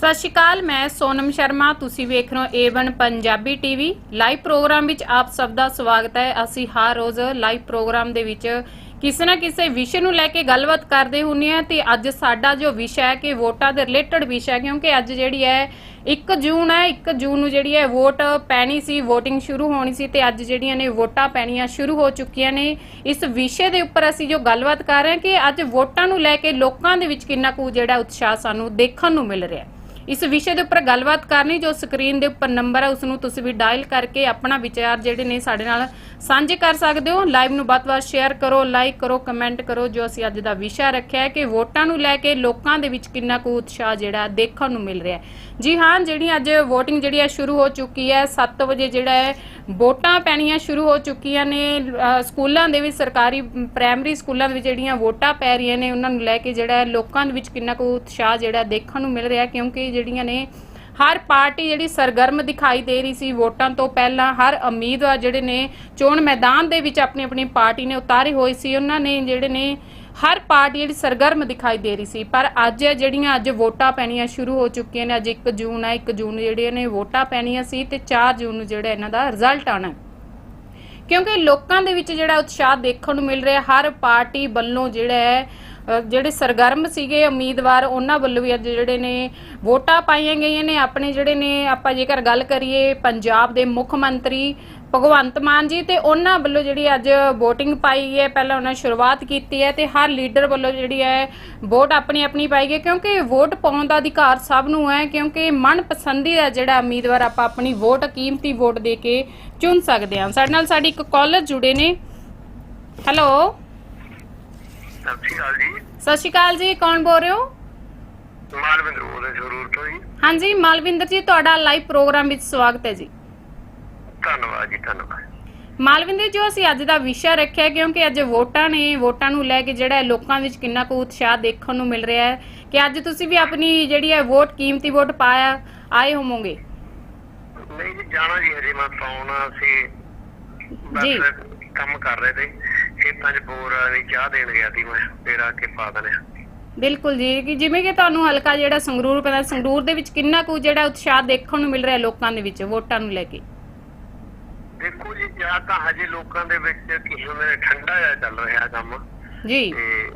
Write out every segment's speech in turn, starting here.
ਸਤਿ ਸ਼੍ਰੀ ਅਕਾਲ, ਮੈਂ ਸੋਨਮ ਸ਼ਰਮਾ। ਤੁਸੀਂ ਵੇਖ ਰਹੇ ਹੋ A1 Punjabi TV live programme ਵਿੱਚ ਆਪ ਸਭ ਦਾ ਸਵਾਗਤ ਹੈ। ਅਸੀਂ ਹਰ ਰੋਜ਼ ਲਾਈਵ ਪ੍ਰੋਗਰਾਮ ਦੇ ਵਿੱਚ ਕਿਸੇ ਨਾ ਕਿਸੇ ਵਿਸ਼ੇ ਨੂੰ ਲੈ ਕੇ ਗੱਲਬਾਤ ਕਰਦੇ ਹੁੰਨੇ ਆ ਤੇ ਅੱਜ ਸਾਡਾ ਜੋ ਵਿਸ਼ਾ ਹੈ ਕਿ ਵੋਟਾਂ ਦੇ ਰਿਲੇਟਡ ਵਿਸ਼ਾ ਹੈ, ਕਿਉਂਕਿ ਅੱਜ ਜਿਹੜੀ ਹੈ 1 ਜੂਨ ਹੈ 1 ਜੂਨ ਨੂੰ ਜਿਹੜੀ ਹੈ ਵੋਟ ਪੈਣੀ ਸੀ, VOTING ਸ਼ੁਰੂ ਹੋਣੀ ਸੀ ਤੇ ਅੱਜ ਜਿਹੜੀਆਂ ਨੇ ਵੋਟਾਂ ਪੈਣੀਆਂ ਸ਼ੁਰੂ ਹੋ ਚੁੱਕੀਆਂ ਨੇ। ਇਸ ਵਿਸ਼ੇ ਦੇ ਉੱਪਰ ਅਸੀਂ ਜੋ ਗੱਲਬਾਤ ਕਰ ਰਹੇ ਹਾਂ ਕਿ ਅੱਜ ਵੋਟਾਂ ਨੂੰ ਲੈ ਕੇ ਲੋਕਾਂ ਦੇ ਵਿੱਚ ਕਿੰਨਾ ਕੁ ਜਿਹੜਾ ਉਤਸ਼ਾਹ ਸਾਨੂੰ ਦੇਖਣ ਨੂੰ ਮਿਲ ਰਿਹਾ ਹੈ। ਇਸ ਵਿਸ਼ੇ ਦੇ ਉੱਪਰ ਗੱਲਬਾਤ ਕਰਨੀ, ਜੋ ਸਕਰੀਨ ਦੇ ਉੱਪਰ ਨੰਬਰ ਹੈ ਉਸ ਨੂੰ ਤੁਸੀਂ ਵੀ ਡਾਇਲ ਕਰਕੇ ਆਪਣਾ ਵਿਚਾਰ ਜਿਹੜੇ ਨੇ ਸਾਡੇ ਨਾਲ ਸਾਂਝੇ ਕਰ ਸਕਦੇ ਹੋ। ਲਾਈਵ ਨੂੰ ਵੱਧ-ਵੱਧ ਸ਼ੇਅਰ ਕਰੋ ਲਾਈਕ ਕਰੋ ਕਮੈਂਟ ਕਰੋ, ਜੋ ਅਸੀਂ ਅੱਜ ਦਾ ਵਿਸ਼ਾ ਰੱਖਿਆ ਹੈ ਕਿ ਵੋਟਾਂ ਨੂੰ ਲੈ ਕੇ ਲੋਕਾਂ ਦੇ ਵਿੱਚ ਕਿੰਨਾ ਕੁ ਉਤਸ਼ਾਹ ਜਿਹੜਾ ਦੇਖਣ ਨੂੰ ਮਿਲ ਰਿਹਾ ਹੈ। ਜੀ ਹਾਂ, ਜਿਹੜੀ ਅੱਜ ਵੋਟਿੰਗ ਜਿਹੜੀ ਹੈ ਸ਼ੁਰੂ ਹੋ ਚੁੱਕੀ ਹੈ 7 ਵਜੇ ਜਿਹੜਾ ਹੈ ਵੋਟਾਂ ਪੈਣੀਆਂ ਸ਼ੁਰੂ ਹੋ ਚੁੱਕੀਆਂ ਨੇ ਸਕੂਲਾਂ ਦੇ ਵਿੱਚ ਸਰਕਾਰੀ, ਪ੍ਰਾਇਮਰੀ ਸਕੂਲਾਂ ਦੇ ਵਿੱਚ ਜਿਹੜੀਆਂ ਵੋਟਾਂ ਪੈ ਰਹੀਆਂ ਨੇ, ਉਹਨਾਂ ਨੂੰ ਲੈ ਕੇ ਜਿਹੜਾ ਲੋਕਾਂ ਦੇ ਵਿੱਚ ਕਿੰਨਾ ਕੁ ਉਤਸ਼ਾਹ ਜਿਹੜਾ ਦੇਖਣ ਨੂੰ ਮਿਲ ਰਿਹਾ, ਕਿਉਂਕਿ ਜਿਹੜੀਆਂ ਨੇ ਹਰ ਪਾਰਟੀ ਜਿਹੜੀ ਸਰਗਰਮ ਦਿਖਾਈ ਦੇ ਰਹੀ ਸੀ ਵੋਟਾਂ ਤੋਂ ਪਹਿਲਾਂ, ਹਰ ਉਮੀਦਵਾਰ ਜਿਹੜੇ ਨੇ ਚੋਣ ਮੈਦਾਨ ਦੇ ਵਿੱਚ ਆਪਣੀ ਆਪਣੀ ਪਾਰਟੀ ਨੇ ਉਤਾਰੇ ਹੋਏ ਸੀ, ਉਹਨਾਂ ਨੇ ਜਿਹੜੇ ਨੇ ਹਰ ਪਾਰਟੀ ਜਿਹੜੀ ਸਰਗਰਮ ਦਿਖਾਈ ਦੇ ਰਹੀ ਸੀ, ਪਰ ਅੱਜ ਜਿਹੜੀਆਂ ਅੱਜ ਵੋਟਾਂ ਪੈਣੀਆਂ ਸ਼ੁਰੂ ਹੋ ਚੁੱਕੀਆਂ ਨੇ, ਅੱਜ 1 ਜੂਨ ਹੈ 1 ਜੂਨ ਨੂੰ ਜਿਹੜੀਆਂ ਨੇ ਵੋਟਾਂ ਪੈਣੀਆਂ ਸੀ ਤੇ 4 ਜੂਨ ਨੂੰ ਜਿਹੜਾ ਇਹਨਾਂ ਦਾ ਰਿਜ਼ਲਟ ਆਣਾ ਕਿਉਂਕਿ ਲੋਕਾਂ ਦੇ ਵਿੱਚ ਜਿਹੜਾ ਉਤਸ਼ਾਹ ਦੇਖਣ ਨੂੰ ਮਿਲ ਰਿਹਾ, ਹਰ ਪਾਰਟੀ ਵੱਲੋਂ ਜਿਹੜਾ ਹੈ ਜਿਹੜੇ ਸਰਗਰਮ ਸੀਗੇ ਉਮੀਦਵਾਰ, ਉਹਨਾਂ ਵੱਲੋਂ ਵੀ ਅੱਜ ਜਿਹੜੇ ਨੇ ਵੋਟਾਂ ਪਾਈਆਂ ਗਈਆਂ ਨੇ। ਆਪਣੇ ਜਿਹੜੇ ਨੇ ਆਪਾਂ ਜੇਕਰ ਗੱਲ ਕਰੀਏ, ਪੰਜਾਬ ਦੇ ਮੁੱਖ ਮੰਤਰੀ ਭਗਵੰਤ ਮਾਨ ਜੀ ਤੇ ਉਹਨਾਂ ਵੱਲੋਂ ਜਿਹੜੀ ਅੱਜ VOTING ਪਾਈ ਹੈ ਪਹਿਲਾਂ ਉਹਨਾਂ ਸ਼ੁਰੂਆਤ ਕੀਤੀ ਹੈ ਤੇ ਹਰ ਲੀਡਰ ਵੱਲੋਂ ਜਿਹੜੀ ਹੈ ਵੋਟ ਆਪਣੀ ਆਪਣੀ ਪਾਈ ਗਈ ਕਿਉਂਕਿ ਵੋਟ ਪਾਉਣ ਦਾ ਅਧਿਕਾਰ ਸਭ ਨੂੰ ਹੈ ਕਿਉਂਕਿ ਮਨਪਸੰਦੀ ਦਾ ਜਿਹੜਾ ਉਮੀਦਵਾਰ ਆਪਾਂ ਆਪਣੀ ਵੋਟ ਕੀਮਤੀ ਵੋਟ ਦੇ ਕੇ ਚੁਣ ਸਕਦੇ ਹਾਂ। ਸਾਡੇ ਨਾਲ ਸਾਡੀ ਇੱਕ ਕਾਲਰ ਜੁੜੇ ਨੇ। ਹੈਲੋ ਸਤਿ ਸ਼੍ਰੀ ਅਕਾਲ ਜੀ। ਸਤਿ ਸ਼੍ਰੀ ਅਕਾਲ ਜੀ ਕੌਣ ਬੋਲ ਰਹੇ ਹੋ? ਮਾਲਵਿੰਦਰ ਬੋਲਦੇ ਜ਼ਰੂਰ ਤੋਂ ਜੀ ਹਾਂਜੀ ਮਾਲਵਿੰਦਰ ਜੀ ਤੁਹਾਡਾ ਲਾਈਵ ਪ੍ਰੋਗਰਾਮ ਵਿੱਚ ਸਵਾਗਤ ਹੈ ਜੀ। ਧੰਨਵਾਦ ਜੀ ਧੰਨਵਾਦ। ਮਾਲਵਿੰਦਰ ਜੀ ਅਸੀਂ ਅੱਜ ਦਾ ਵਿਸ਼ਾ ਰੱਖਿਆ ਕਿਉਂਕਿ ਅੱਜ ਵੋਟਾਂ ਨੇ ਵੋਟਾਂ ਨੂੰ ਲੈ ਕੇ ਜਿਹੜਾ ਲੋਕਾਂ ਵਿੱਚ ਕਿੰਨਾ ਕੁ ਉਤਸ਼ਾਹ ਦੇਖਣ ਨੂੰ ਮਿਲ ਰਿਹਾ ਹੈ ਕਿ ਅੱਜ ਤੁਸੀਂ ਵੀ ਆਪਣੀ ਜਿਹੜੀ ਹੈ ਵੋਟ ਕੀਮਤੀ ਵੋਟ ਪਾਇਆ ਆਏ ਹੋਵੋਗੇ? ਨਹੀਂ ਜੀ ਜਾਣਾ ਜੀ ਹਜੇ ਮੈਂ ਪਾਉਣਾ ਸੀ ਜੀ। ਕੰਮ ਕਰ ਰਹੇ ਤੇ ਖੇਤਾਂ 'ਚ ਬੋਰ ਵਾਲੀ ਚਾਹ ਦੇਣ ਗਿਆ ਸੀ ਮੈਂ ਫੇਰ ਆ ਕੇ ਪਾ ਦਨੇ ਬਿਲਕੁਲ ਜੀ ਕਿ ਜਿਵੇਂ ਕਿ ਤੁਹਾਨੂੰ ਹਲਕਾ ਜਿਹੜਾ ਸੰਗਰੂਰ ਪੈਂਦਾ ਸੰਗਰੂਰ ਦੇ ਵਿੱਚ ਕਿੰਨਾ ਕੁ ਜਿਹੜਾ ਉਤਸ਼ਾਹ ਦੇਖਣ ਨੂੰ ਮਿਲ ਰਿਹਾ ਲੋਕਾਂ ਦੇ ਵਿੱਚ ਵੋਟਾਂ ਨੂੰ ਲੈ ਕੇ? ਦੇਖੋ ਜੀ ਜਾਂ ਤਾਂ ਹਜੇ ਲੋਕਾਂ ਦੇ ਵਿੱਚ ਕਿਸੇ ਨੇ ਠੰਡਾ ਜਿਹਾ ਚੱਲ ਰਿਹਾ ਕੰਮ। ਜੀ। ਤੇ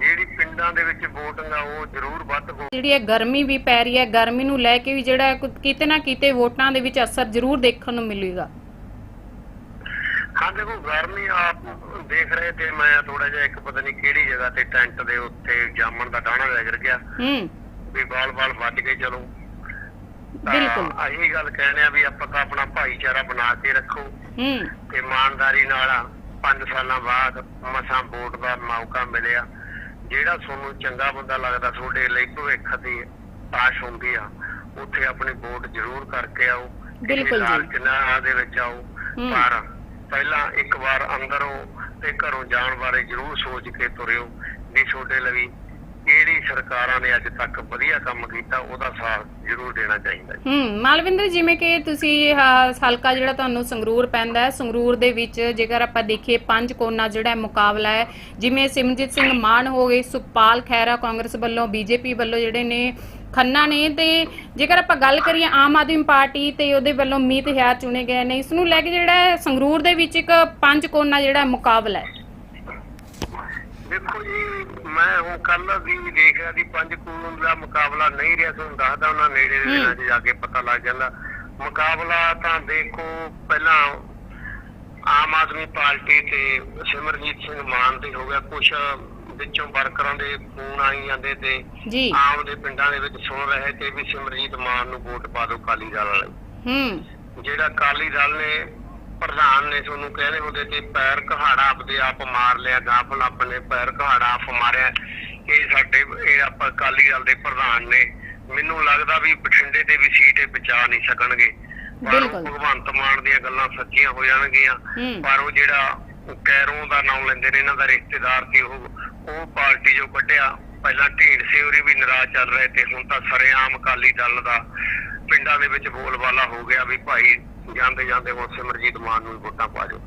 ਜਿਹੜੀ ਪਿੰਡਾਂ ਦੇ ਵਿੱਚ VOTING ਆ ਉਹ ਜ਼ਰੂਰ ਵੱਧ ਹੋ ਜਿਹੜੀ ਹੈ ਗਰਮੀ ਵੀ ਪੈ ਰਹੀ ਹੈ ਗਰਮੀ ਨੂੰ ਲੈ ਕੇ ਵੀ ਜਿਹੜਾ ਕੁ- ਕਿਤੇ ਨਾ ਕਿਤੇ ਵੋਟਾਂ ਦੇ ਵਿੱਚ ਅਸਰ ਜ਼ਰੂਰ ਦੇਖਣ ਨੂੰ ਮਿਲੇਗਾ। ਹਾਂ ਦੇਖੋ ਗਰਮੀ ਆਪ ਦੇਖ ਰਹੇ ਤੇ ਮੈਂ ਥੋੜਾ ਜਿਹਾ ਇੱਕ ਪਤਾ ਨਹੀਂ ਕਿਹੜੀ ਜਗ੍ਹਾ ਤੇ ਟੈਂਟ ਦੇ ਉੱਤੇ ਜਾਮਣ ਦਾ ਦਾਣਾ ਲੱਗ ਗਿਆ। ਹੂੰ। ਵੀ ਬਾਲ-ਬਾਲ ਵੱਜ ਕੇ ਚਲੋ। ਬਿਲਕੁਲ। ਅਸੀਂ ਗੱਲ ਕਹਿੰਦੇ ਆ ਵੀ ਆਪਾਂ ਤਾਂ ਆਪਣਾ ਭਾਈਚਾਰਾ ਬਣਾ ਕੇ ਰੱਖੋ ਹੂੰ ਤੇ ਇਮਾਨਦਾਰੀ ਨਾਲ 5 ਸਾਲਾਂ ਬਾਅਦ ਮਸਾਂ ਵੋਟ ਦਾ ਮੌਕਾ ਮਿਲਿਆ ਜਿਹੜਾ ਤੁਹਾਨੂੰ ਚੰਗਾ ਬੰਦਾ ਲੱਗਦਾ ਤੁਹਾਡੇ ਲਈ ਭਵਿੱਖ ਦੀ ਆਸ਼ ਹੁੰਦੀ ਆ ਉੱਥੇ ਆਪਣੀ ਵੋਟ ਜ਼ਰੂਰ ਕਰਕੇ ਆਓ ਬਿਲਕੁਲ ਜੀ। ਲਾਲਚ ਨਾ ਦੇ ਵਿੱਚ ਆਓ। ਪਰ ਪਹਿਲਾਂ ਇੱਕ ਵਾਰ ਅੰਦਰੋਂ ਤੇ ਘਰੋਂ ਜਾਣ ਬਾਰੇ ਜ਼ਰੂਰ ਸੋਚ ਕੇ ਤੁਰਿਓ ਵੀ ਤੁਹਾਡੇ ਲਈ ਕਿਹੜੀ ਸਰਕਾਰਾਂ ਨੇ ਅੱਜ ਤੱਕ ਵਧੀਆ ਕੰਮ ਕੀਤਾ ਉਹਦਾ ਸਾਥ ਜ਼ਰੂਰ ਦੇਣਾ ਚਾਹੀਦਾ ਜੀ। ਹੂੰ ਮਾਲਵਿੰਦਰ ਜਿਵੇਂ ਕਿ ਤੁਸੀਂ ਹਲਕਾ ਜਿਹੜਾ ਤੁਹਾਨੂੰ ਸੰਗਰੂਰ ਪੈਂਦਾ ਹੈ ਸੰਗਰੂਰ ਦੇ ਵਿੱਚ ਜੇਕਰ ਆਪਾਂ ਦੇਖੀਏ ਪੰਜ ਕੋਨਾ ਜਿਹੜਾ ਹੈ ਮੁਕਾਬਲਾ ਹੈ ਜਿਵੇਂ ਸਿਮਰਜੀਤ ਸਿੰਘ ਮਾਨ ਹੋ ਗਏ ਸੁਖਪਾਲ ਖਹਿਰਾ ਕਾਂਗਰਸ ਵੱਲੋਂ ਬੀਜੇਪੀ ਵੱਲੋਂ ਜਿਹੜੇ ਨੇ ਖੰਨਾ ਨੇ ਤੇ ਜੇਕਰ ਆਪਾਂ ਗੱਲ ਕਰੀਏ ਆਮ ਆਦਮੀ ਪਾਰਟੀ ਤੇ ਉਹਦੇ ਵੱਲੋਂ ਮੀਤ ਹਿਆਰ ਚੁਣੇ ਗਏ ਨੇ ਇਸ ਨੂੰ ਲੈ ਕੇ ਜਿਹੜਾ ਹੈ ਸੰਗਰੂਰ ਦੇ ਵਿੱਚ ਇੱਕ ਪੰਜ ਕੋਨਾ ਜਿਹੜਾ ਮੁਕਾਬਲਾ ਹੈ ਦੇਖੋ ਜੀ ਮੈਂ ਹੁਣ ਕੱਲ ਵੀ ਦੇਖ ਰਿਹਾ ਸੀ ਪੰਜ ਕੂਨ ਦਾ ਮੁਕਾਬਲਾ ਨਹੀਂ ਰਿਹਾ ਤੁਹਾਨੂੰ ਦੱਸਦਾ ਉਹਨਾਂ ਨੇੜੇ ਦੇ ਦਿਨਾਂ 'ਚ ਜਾ ਕੇ ਪਤਾ ਲੱਗ ਜਾਂਦਾ। ਮੁਕਾਬਲਾ ਤਾਂ ਦੇਖੋ ਪਹਿਲਾਂ ਆਮ ਆਦਮੀ ਪਾਰਟੀ ਤੇ ਸਿਮਰਜੀਤ ਸਿੰਘ ਮਾਨ ਤੇ ਹੋ ਗਿਆ ਕੁਛ ਵਿੱਚੋਂ ਵਰਕਰਾਂ ਦੇ ਫੋਨ ਆਈ ਜਾਂਦੇ ਤੇ ਜੀ। ਆਮ ਦੇ ਪਿੰਡਾਂ ਦੇ ਵਿੱਚ ਸੁਣ ਰਹੇ ਤੇ ਵੀ ਸਿਮਰਜੀਤ ਮਾਨ ਨੂੰ ਵੋਟ ਪਾ ਦਿਓ ਕਾਲੀ ਦਲ ਵਾਲੇ। ਹੂੰ। ਜਿਹੜਾ ਕਾਲੀ ਦਲ ਨੇ ਪ੍ਰਧਾਨ ਨੇ ਤੁਹਾਨੂੰ ਕਹਿੰਦੇ ਹੁੰਦੇ ਤੇ ਪੈਰ ਕਹਾੜਾ ਆਪਦੇ ਆਪ ਮਾਰ ਲਿਆ ਗਾਫਲ ਆਪਣੇ ਪੈਰ ਕਹਾੜਾ ਆਪ ਮਾਰਿਆ ਇਹ ਸਾਡੇ ਇਹ ਆਪਾਂ ਕਾਲੀ ਦਲ ਦੇ ਪ੍ਰਧਾਨ ਨੇ ਮੈਨੂੰ ਲੱਗਦਾ ਵੀ ਬਠਿੰਡੇ ਤੇ ਵੀ ਸੀਟ ਇਹ ਬਚਾ ਨਹੀਂ ਸਕਣਗੇ ਪਰ। ਭਗਵੰਤ ਮਾਨ ਦੀਆਂ ਗੱਲਾਂ ਸੱਚੀਆਂ ਹੋ ਜਾਣਗੀਆਂ। ਪਰ ਉਹ ਜਿਹੜਾ ਕੈਰੋਂ ਦਾ ਨਾਮ ਲੈਂਦੇ ਨੇ ਇਹਨਾਂ ਦਾ ਰਿਸ਼ਤੇਦਾਰ ਸੀ ਉਹ ਉਹ ਪਾਰਟੀ ਜੋ ਕੱਢਿਆ ਪਹਿਲਾਂ ਢੀਂਡ ਸਿਉਰੀ ਵੀ ਨਾਰਾਜ਼ ਚੱਲ ਰਹੇ ਤੇ ਹੁਣ ਤਾਂ ਸਰੇਆਮ ਅਕਾਲੀ ਦਲ ਦਾ ਪਿੰਡਾਂ ਦੇ ਵਿੱਚ ਬੋਲਬਾਲਾ ਹੋ ਗਿਆ ਵੀ ਭਾਈ ਜਾਂਦੇ ਜਾਂਦੇ ਹੁਣ ਸਿਮਰਜੀਤ ਮਾਨ ਨੂੰ ਹੀ ਵੋਟਾਂ ਪਾ ਦਿਓ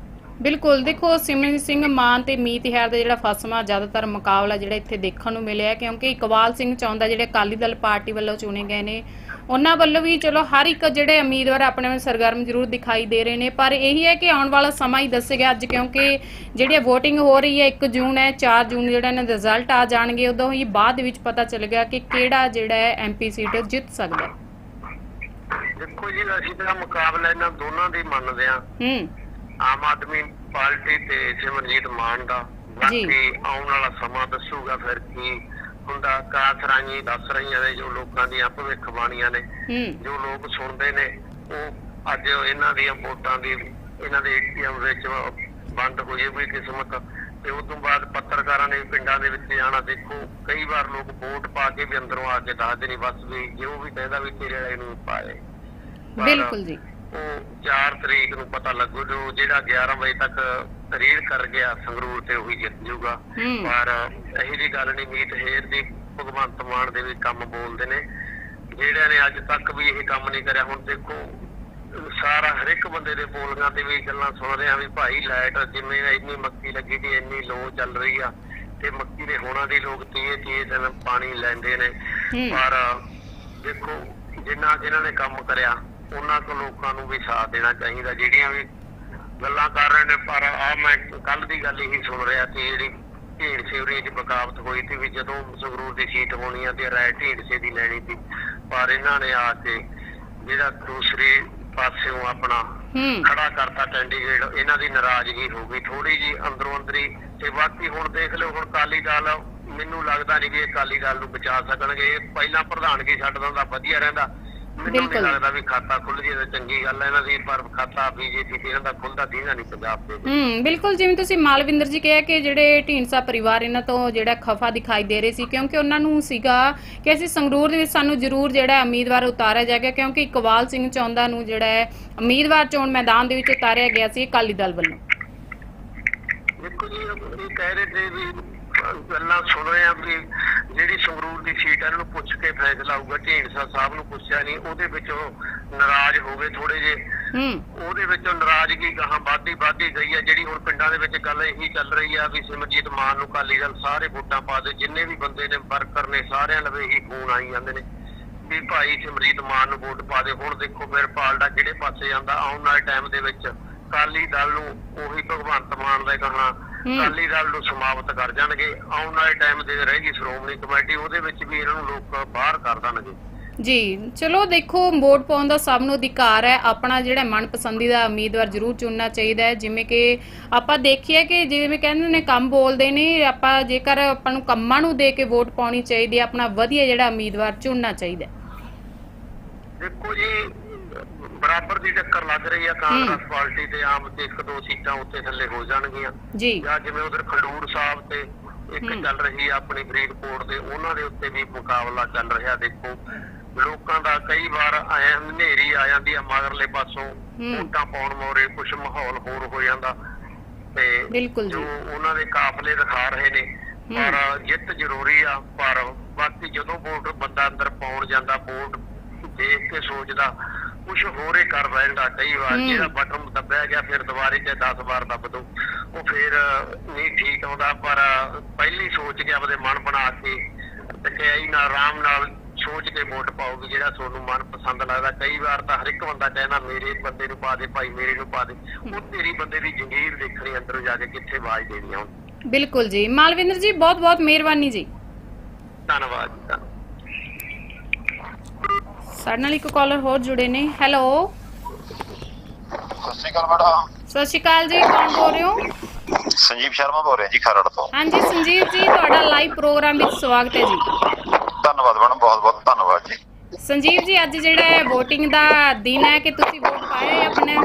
ਬਿਲਕੁਲ, ਦੇਖੋ ਸਿਮਰਨ ਸਿੰਘ ਮਾਨ ਤੇ ਮੀਤ ਹੈਰ ਦਾ ਜਿਹੜਾ ਫਸਮਾ ਜ਼ਿਆਦਾਤਰ ਮੁਕਾਬਲਾ ਜਿਹੜਾ ਇੱਥੇ ਦੇਖਣ ਨੂੰ ਮਿਲਿਆ ਕਿਉਂਕਿ ਇਕਬਾਲ ਸਿੰਘ ਚੌਂਦਾ ਜਿਹੜੇ ਅਕਾਲੀ ਦਲ ਪਾਰਟੀ ਵੱਲੋਂ ਚੁਣੇ ਗਏ ਨੇ, ਉਹਨਾਂ ਵੱਲੋਂ ਵੀ ਚਲੋ ਹਰ ਇੱਕ ਜਿਹੜੇ ਉਮੀਦਵਾਰ ਆਪਣੇ ਵਿੱਚ ਸਰਗਰਮ ਜ਼ਰੂਰ ਦਿਖਾਈ ਦੇ ਰਹੇ ਨੇ, ਪਰ ਇਹੀ ਹੈ ਕਿ ਆਉਣ ਵਾਲਾ ਸਮਾਂ ਹੀ ਦੱਸੇਗਾ ਅੱਜ, ਕਿਉਂਕਿ ਜਿਹੜੀ VOTING ਹੋ ਰਹੀ ਹੈ 1 ਜੂਨ ਹੈ 4 ਜੂਨ ਜਿਹੜਾ ਇਹਨਾਂ ਦੇ ਰਿਜ਼ਲਟ ਆ ਜਾਣਗੇ, ਉਦੋਂ ਹੀ ਬਾਅਦ ਵਿੱਚ ਪਤਾ ਚੱਲੇਗਾ ਕਿ ਕਿਹੜਾ ਜਿਹੜਾ ਹੈ ਐਮਪੀ ਸੀਟ ਜਿੱਤ ਸਕਦਾ ਹੈ। ਦੇਖੋ ਜੀ ਅਸੀਂ ਤਾਂ ਮੁਕਾਬਲਾ ਇਹਨਾਂ ਦੋਨਾਂ ਦੇ ਮੰਨਦੇ ਆ ਹੂੰ। ਆਮ ਆਦਮੀ ਪਾਰਟੀ ਤੇ ਸਿਮਰਜੀਤ ਮਾਨ ਦਾ। ਬਾਕੀ ਆਉਣ ਵਾਲਾ ਸਮਾਂ ਦੱਸੂਗਾ ਫਿਰ ਕੀ ਹੁੰਦਾ। ਕਾਸਰਾਈ ਦੱਸ ਰਹੀਆਂ ਨੇ ਜੋ ਲੋਕਾਂ ਦੀਆਂ ਭਵਿੱਖਬਾਣੀਆਂ ਨੇ। ਜੋ ਲੋਕ ਸੁਣਦੇ ਨੇ ਉਹ ਅੱਜ ਇਹਨਾਂ ਦੀਆਂ ਵੋਟਾਂ ਦੀ ਇਹਨਾਂ ਦੇ ਏਟੀਐਮ ਵਿੱਚ ਬੰਦ ਹੋਈ ਹੋਈ ਕਿਸਮਤ। ਤੇ ਉਸ ਤੋਂ ਬਾਅਦ ਪੱਤਰਕਾਰਾਂ ਨੇ ਪਿੰਡਾਂ ਦੇ ਵਿੱਚ ਜਾਣਾ ਦੇਖੋ ਕਈ ਵਾਰ ਲੋਕ ਵੋਟ ਪਾ ਕੇ ਵੀ ਅੰਦਰੋਂ ਆ ਕੇ ਦੱਸਦੇ ਨਹੀਂ ਬਸ ਵੀ ਜੋ ਵੀ ਕਹਿੰਦਾ ਵੀ ਤੇਰੇ ਵਾਲੇ ਨੂੰ ਪਾਏ। ਬਿਲਕੁਲ ਜੀ। ਉਹ 4 ਤਰੀਕ ਨੂੰ ਪਤਾ ਲੱਗੂ ਜੋ ਜਿਹੜਾ 11 ਵਜੇ ਤੱਕ ਰੀਡ ਕਰ ਗਿਆ ਸੰਗਰੂਰ ਤੇ ਉਹੀ ਜਿੱਤ ਹੂੰ। ਪਰ ਇਹੀ ਜੀ ਗੱਲ ਨਹੀਂ ਮੀਤ ਹੇਰ ਦੀ ਭਗਵੰਤ ਮਾਨ ਦੇ ਵੀ ਕੰਮ ਬੋਲਦੇ ਨੇ। ਜਿਹੜਿਆਂ ਨੇ ਅੱਜ ਤੱਕ ਵੀ ਇਹ ਕੰਮ ਨਹੀਂ ਕਰਿਆ ਹੁਣ ਦੇਖੋ ਸਾਰਾ ਹਰ ਇੱਕ ਬੰਦੇ ਦੇ ਬੋਲੀਆਂ ਤੇ ਵੀ ਗੱਲਾਂ ਸੁਣ ਰਹੇ ਆ ਵੀ ਭਾਈ ਲਾਈਟ ਜਿਵੇਂ ਇੰਨੀ ਮੱਕੀ ਲੱਗੀ ਦੀ ਇੰਨੀ ਲੋ ਚੱਲ ਰਹੀ ਆ। ਤੇ ਮੱਕੀ ਦੇ ਹੋਣਾ ਦੀ ਲੋਕ ਤੀਏ ਤੀਏ ਦਿਨ ਪਾਣੀ ਲੈਂਦੇ ਨੇ। ਪਰ ਦੇਖੋ ਜਿੰਨਾ ਜਿਨ੍ਹਾਂ ਨੇ ਕੰਮ ਕਰਿਆ ਉਹਨਾਂ ਕੋ ਲੋਕਾਂ ਨੂੰ ਵੀ ਸਾਥ ਦੇਣਾ ਚਾਹੀਦਾ ਜਿਹੜੀਆਂ ਵੀ ਗੱਲਾਂ ਕਰ ਰਹੇ ਨੇ ਪਰ ਆ ਮੈਂ ਕੱਲ ਦੀ ਗੱਲ ਇਹੀ ਸੁਣ ਰਿਹਾ ਸੀ ਜਿਹੜੀ ਢੀਂਡ ਸੇਵਰੀ ਚ ਬਕਾਵਤ ਹੋਈ ਸੀ ਵੀ ਜਦੋਂ ਸੰਗਰੂਰ ਦੀ ਸੀਟ ਹੋਣੀ ਆ ਤੇ ਰਾਏ ਢੀਂਡ ਸੇ ਦੀ ਲੈਣੀ ਸੀ ਪਰ ਇਹਨਾਂ ਨੇ ਆ ਕੇ ਜਿਹੜਾ ਦੂਸਰੇ ਪਾਸਿਓਂ ਆਪਣਾ ਹੂੰ। ਖੜਾ ਕਰਤਾ ਕੈਂਡੀਡੇਟ ਇਹਨਾਂ ਦੀ ਨਾਰਾਜ਼ਗੀ ਹੋ ਗਈ। ਥੋੜੀ ਜੀ ਅੰਦਰੋਂ ਅੰਦਰੀ ਤੇ ਬਾਕੀ ਹੁਣ ਦੇਖ ਲਓ ਹੁਣ ਕਾਲੀ ਦਲ ਮੈਨੂੰ ਲੱਗਦਾ ਨਹੀਂ ਵੀ ਇਹ ਕਾਲੀ ਦਲ ਨੂੰ ਬਚਾ ਸਕਣਗੇ। ਇਹ ਪਹਿਲਾਂ ਪ੍ਰਧਾਨਗੀ ਛੱਡ ਦਿੰਦਾ ਵਧੀਆ ਰਹਿੰਦਾ। ਨਹੀਂ ਬਿਲਕੁਲ। ਲੱਗਦਾ ਵੀ ਖਾਤਾ ਖੁੱਲ ਜੇ ਤਾਂ ਚੰਗੀ ਗੱਲ ਹੈ ਇਹਨਾਂ ਦੀ ਪਰ ਖਾਤਾ ਬੀਜੇਪੀ ਇਹਨਾਂ ਦਾ ਖੁੱਲਦਾ ਦੀਨਾ ਨਹੀਂ ਪੰਜਾਬ ਦੇ ਵਿੱਚ। ਹੂੰ ਬਿਲਕੁਲ ਜਿਵੇਂ ਤੁਸੀਂ ਮਾਲਵਿੰਦਰ ਜੀ ਕਿਹਾ ਕਿ ਜਿਹੜੇ ਢੀਂਡਸਾ ਪਰਿਵਾਰ ਇਹਨਾਂ ਤੋਂ ਜਿਹੜਾ ਖਫਾ ਦਿਖਾਈ ਦੇ ਰਹੇ ਸੀ ਕਿਉਂਕਿ ਉਹਨਾਂ ਨੂੰ ਸੀਗਾ ਕਿ ਅਸੀਂ ਸੰਗਰੂਰ ਦੇ ਵਿੱਚ ਸਾਨੂੰ ਜ਼ਰੂਰ ਜਿਹੜਾ ਹੈ ਉਮੀਦਵਾਰ ਉਤਾਰਿਆ ਜਾਏਗਾ ਕਿਉਂਕਿ ਇਕਬਾਲ ਸਿੰਘ ਚੌਂਦਾ ਨੂੰ ਜਿਹੜਾ ਹੈ ਉਮੀਦਵਾਰ ਚੋਣ ਮੈਦਾਨ ਦੇ ਵਿੱਚ ਉਤਾਰਿਆ ਗਿਆ ਸੀ ਅਕਾਲੀ ਦਲ ਵੱਲੋਂ ਦੇਖੋ ਜੀ ਇਹ ਕਹਿ ਰਹੇ ਤੇ ਵੀ ਗੱਲਾਂ ਸੁਣ ਰਹੇ ਆ ਵੀ ਜਿਹੜੀ ਸੰਗਰੂਰ ਦੀ ਸੀਟ ਹੈ ਇਹਨਾਂ ਨੂੰ ਪੁੱਛ ਕੇ ਫੈਸਲਾ ਹੋਊਗਾ। ਢੀਂਡਸਾ ਸਾਹਿਬ ਨੂੰ ਪੁੱਛਿਆ ਨਹੀਂ ਉਹਦੇ ਵਿੱਚ ਉਹ ਨਾਰਾਜ਼ ਹੋ ਗਏ ਥੋੜੇ ਜੇ ਹੂੰ। ਉਹਦੇ ਵਿੱਚੋਂ ਨਾਰਾਜ਼ਗੀ ਗਾਹਾਂ ਵੱਧਦੀ ਵੱਧਦੀ ਗਈ ਹੈ ਜਿਹੜੀ ਹੁਣ ਪਿੰਡਾਂ ਦੇ ਵਿੱਚ ਗੱਲ ਇਹੀ ਚੱਲ ਰਹੀ ਆ ਵੀ ਸਿਮਰਜੀਤ ਮਾਨ ਨੂੰ ਕਾਲੀ ਦਲ ਸਾਰੇ ਵੋਟਾਂ ਪਾ ਦੇ ਜਿੰਨੇ ਵੀ ਬੰਦੇ ਨੇ ਵਰਕਰ ਨੇ ਸਾਰਿਆਂ ਲਵੇ ਇਹੀ ਫੋਨ ਆਈ ਜਾਂਦੇ ਨੇ ਵੀ ਭਾਈ ਸਿਮਰਜੀਤ ਮਾਨ ਨੂੰ ਵੋਟ ਪਾ ਦੇ। ਹੁਣ ਦੇਖੋ ਫਿਰ ਪਾਲਡਾ ਕਿਹੜੇ ਪਾਸੇ ਜਾਂਦਾ। ਆਉਣ ਵਾਲੇ ਟਾਈਮ ਦੇ ਵਿੱਚ ਕਾਲੀ ਦਲ ਨੂੰ ਉਹੀ ਭਗਵੰਤ ਮਾਨ ਦਾ ਕਹਣਾ ਹੂੰ। ਕਾਲੀ ਦਲ ਨੂੰ ਸਮਾਪਤ ਕਰ ਜਾਣਗੇ ਆਉਣ ਵਾਲੇ ਟਾਈਮ ਦੇ ਰਹੇਗੀ ਸ਼੍ਰੋਮਣੀ ਕਮੇਟੀ ਉਹਦੇ ਵਿੱਚ ਵੀ ਇਹਨਾਂ ਨੂੰ ਲੋਕ ਬਾਹਰ ਕਰ ਦੇਣਗੇ ਜੀ ਚਲੋ ਦੇਖੋ ਵੋਟ ਪਾਉਣ ਦਾ ਸਭ ਨੂੰ ਅਧਿਕਾਰ ਹੈ ਆਪਣਾ ਜਿਹੜਾ ਮਨਪਸੰਦੀਦਾ ਉਮੀਦਵਾਰ ਜ਼ਰੂਰ ਚੁਣਨਾ ਚਾਹੀਦਾ ਹੈ ਜਿਵੇਂ ਕਿ ਆਪਾਂ ਦੇਖੀਏ ਕਿ ਜਿਵੇਂ ਕਹਿੰਦੇ ਨੇ ਕੰਮ ਬੋਲਦੇ ਨੇ ਆਪਾਂ ਜੇਕਰ ਆਪਾਂ ਨੂੰ ਕੰਮਾਂ ਨੂੰ ਦੇ ਕੇ ਵੋਟ ਪਾਉਣੀ ਚਾਹੀਦੀ ਹੈ ਆਪਣਾ ਵਧੀਆ ਜਿਹੜਾ ਉਮੀਦਵਾਰ ਚੁਣਨਾ ਚਾਹੀਦਾ ਦੇਖੋ ਜੀ ਬਰਾਬਰ ਦੀ ਟੱਕਰ ਲੱਗ ਰਹੀ ਆ ਕਾਂਗਰਸ ਪਾਰਟੀ ਤੇ ਆਮ ਤੇ ਇੱਕ ਦੋ ਸੀਟਾਂ ਉੱਤੇ ਥੱਲੇ ਹੋ ਜਾਣਗੀਆਂ। ਜੀ। ਜਾਂ ਜਿਵੇਂ ਉਧਰ ਖਡੂਰ ਸਾਹਿਬ ਤੇ ਇੱਕ। ਚੱਲ ਰਹੀ ਆ ਆਪਣੀ ਫਰੀਦਕੋਟ ਦੇ ਉਹਨਾਂ ਦੇ ਉੱਤੇ ਵੀ ਮੁਕਾਬਲਾ ਚੱਲ ਰਿਹਾ ਦੇਖੋ। ਲੋਕਾਂ ਦਾ ਕਈ ਵਾਰ ਐ ਹਨੇਰੀ ਆ ਜਾਂਦੀ ਆ ਮਗਰਲੇ ਪਾਸੋਂ। ਵੋਟਾਂ ਪਾਉਣ ਮੋਰੇ ਕੁਝ ਮਾਹੌਲ ਹੋਰ ਹੋ ਜਾਂਦਾ। ਤੇ ਜੀ। ਉਹਨਾਂ ਦੇ ਕਾਫਲੇ ਦਿਖਾ ਰਹੇ ਨੇ ਪਰ ਜਿੱਤ ਜ਼ਰੂਰੀ ਆ ਪਰ ਬਾਕੀ ਜਦੋਂ ਵੋਟ ਬੰਦਾ ਅੰਦਰ ਪਾਉਣ ਜਾਂਦਾ ਵੋਟ ਦੇਖ ਕੇ ਸੋਚਦਾ ਕੁਝ ਹੋਰ ਹੀ ਕਰ ਬੈਠਦਾ ਕਈ ਵਾਰ। ਜਿਹੜਾ ਬਟਨ ਦੱਬਿਆ ਗਿਆ ਫਿਰ ਦੁਬਾਰੇ ਜੇ 10 ਵਾਰ ਦੱਬ ਦੋ ਉਹ ਫਿਰ ਨਹੀਂ ਠੀਕ ਆਉਂਦਾ। ਪਰ ਪਹਿਲੀ ਸੋਚ ਕੇ ਆਪਦੇ ਮਨ ਬਣਾ ਕੇ ਤੇ ਕਈ ਨਾਲ ਆਰਾਮ ਨਾਲ ਸੋਚ ਕੇ ਵੋਟ ਪਾਓ ਵੀ ਜਿਹੜਾ ਤੁਹਾਨੂੰ ਮਨ ਪਸੰਦ ਲੱਗਦਾ। ਕਈ ਵਾਰ ਤਾਂ ਹਰ ਇੱਕ ਬੰਦਾ ਕਹਿੰਦਾ ਮੇਰੇ ਬੰਦੇ ਨੂੰ ਪਾ ਦੇ ਭਾਈ ਮੇਰੇ ਨੂੰ ਪਾ ਦੇ। ਉਹ ਤੇਰੀ ਬੰਦੇ ਦੀ ਜੰਗੀਰ ਦੇਖਣੀ ਅੰਦਰੋਂ ਜਾ ਕੇ ਕਿੱਥੇ ਆਵਾਜ਼ ਦੇਣੀ ਆ ਹੁਣ ਬਿਲਕੁਲ ਜੀ। ਮਾਲਵਿੰਦਰ ਜੀ ਬਹੁਤ ਬਹੁਤ ਮਿਹਰਬਾਨੀ ਜੀ। ਧੰਨਵਾਦ ਜੀ ਧੰਨਵਾਦ। ਸਾਡੇ ਨਾਲ ਇੱਕ ਕਾਲਰ ਹੋਰ ਜੁੜੇ ਨੇ। ਹੈਲੋ ਸਤਿ ਸ਼੍ਰੀ ਅਕਾਲ ਮੈਡਮ। ਸਤਿ ਸ਼੍ਰੀ ਅਕਾਲ ਜੀ ਕੌਣ ਬੋਲ ਰਹੇ ਹੋ? ਸੰਜੀਵ ਸ਼ਰਮਾ ਬੋਲ ਰਿਹਾ ਜੀ ਖਰੜ ਤੋਂ। ਹਾਂਜੀ ਸੰਜੀਵ ਜੀ ਤੁਹਾਡਾ ਲਾਈਵ ਪ੍ਰੋਗਰਾਮ ਵਿੱਚ ਸਵਾਗਤ ਹੈ ਜੀ। ਧੰਨਵਾਦ ਮੈਡਮ ਬਹੁਤ ਬਹੁਤ ਧੰਨਵਾਦ ਜੀ। ਸੰਜੀਵ ਜੀ ਅੱਜ ਜਿਹੜਾ ਹੈ VOTING ਦਾ ਦਿਨ ਹੈ ਕਿ ਤੁਸੀਂ ਵੋਟ ਪਾਇਆ ਹੈ ਆਪਣੇ?